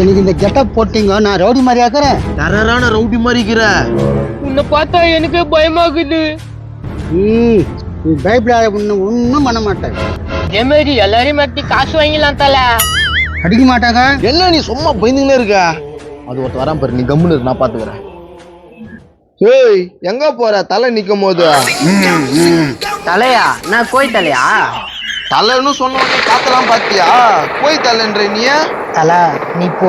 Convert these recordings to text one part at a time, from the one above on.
எனக்கு இந்த கெட்டப் போட்டீங்க நான் ரவுடி மாதிரி ஆக்குறேன். டெரரான ரவுடி மாதிரி இருக்கிற. உன்னை பார்த்தா எனக்கு பயமாகுது. ம் நீ பயப்படாத ஒன்றும் ஒன்றும் பண்ண மாட்டேன். இதே மாதிரி எல்லாரையும் மாட்டி காசு வாங்கிடலாம் தல. அடிக்க மாட்டாங்க? என்ன நீ சும்மா பயந்துங்கன்னே இருக்க? அது ஒருத்த வரான் பாரு நீ கம்முன்னு இரு, நான் பாத்துக்கிறேன். ஏய் எங்க போற? தலை நிக்கும் போது. தலையா? நான் கோய் தலையா? தலைன்னு சொன்ன உடனே காத்தெல்லாம் பாத்தியா? போய் தலைன்ற நீ தல நீ போ.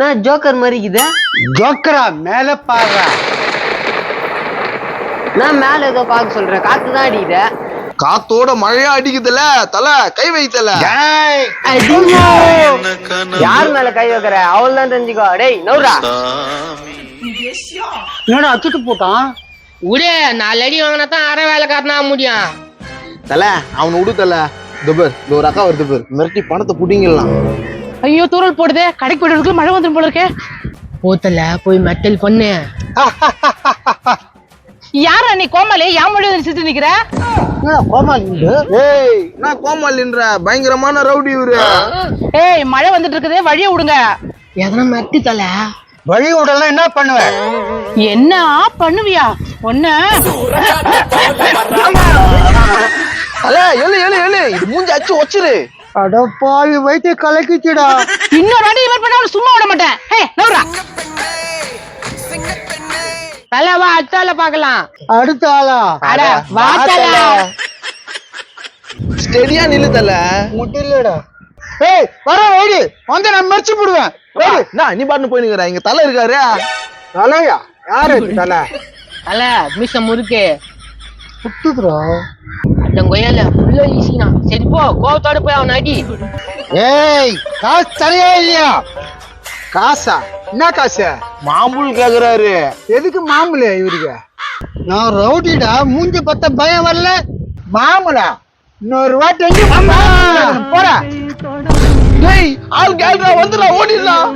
நான் ஜோக்கர் மாதிரி இருக்குதா? ஜோக்கரா மேல பாடுறா. நான் மேல ஏதோ பார்க்க சொல்றேன் காத்து தான் அடிக்குது. காத்தோட மழையா அடிக்குதுல தலை கை வைத்தல. யார்? மேல கை வைக்கிற? அவள் தான் தெரிஞ்சுக்கோ. டேய் நவுரா என்னடா அச்சுட்டு போட்டான்? விடு நாலு அடி வாங்கினா தான் அரை வேலைக்காரனா முடியும். தல அவனை விடு தல. இந்த பேர் இந்த ஒரு அக்கா வருது பேர் மிரட்டி பணத்தை புடிங்கலாம். ஐயோ தூரல் போடுதே. கடைக்கு போயிட்டு மழை வந்துடும் போல இருக்கே. போத்தல போய் மெட்டல் பண்ணு. யாரா நீ கோமாளி? என் மொழி சித்து நிக்கிற? கோமாளி? ஏய் நான் கோமாளின்ற? பயங்கரமான ரவுடி இவரு. ஏய் மழை வந்துட்டு இருக்குது வழிய விடுங்க. எதனா மெட்டு தல? வழி விடலாம் என்ன பண்ணுவேன் என்ன பண்ணுவியா? ஒண்ணு தல எழு எழு எழு. இது மூஞ்சி அச்சு வச்சிரு. அட பாவி வைத்து கலக்கிச்சுடா. இன்னொரு வாட்டி இவர் பண்ணாலும் சும்மா விட மாட்டேன். ஹே நவுரா தல வா அத்தால பாக்கலாம் அடுத்த ஆளா? அட வா தல ஸ்டெடியா நில்லு தல. ஏய் வர ஓடி. வந்து நான் மறிச்சு போடுவேன். ஏய், நான் நீ பாட்டு போய் நிக்கிற. இங்க தலை இருக்காரு. தலையா? யாரு தலை? தல மீச முறுக்கு. கொய்யால உள்ள ஈசினா சரி போ கோவத்தோட போய் அவன் அடி. ஏய் காசு தரையா இல்லையா? காசா? என்ன காசு? மாம்புல் கேக்குறாரு. எதுக்கு மாமூலு இவருக்கு? நான் ரவுடிடா மூஞ்சி பத்த பயம் வரல. மாமூலா? இன்னொரு வாட்டி எங்க போற டேய் ஆள் கேள்றா வந்துடா ஓடிடலாம்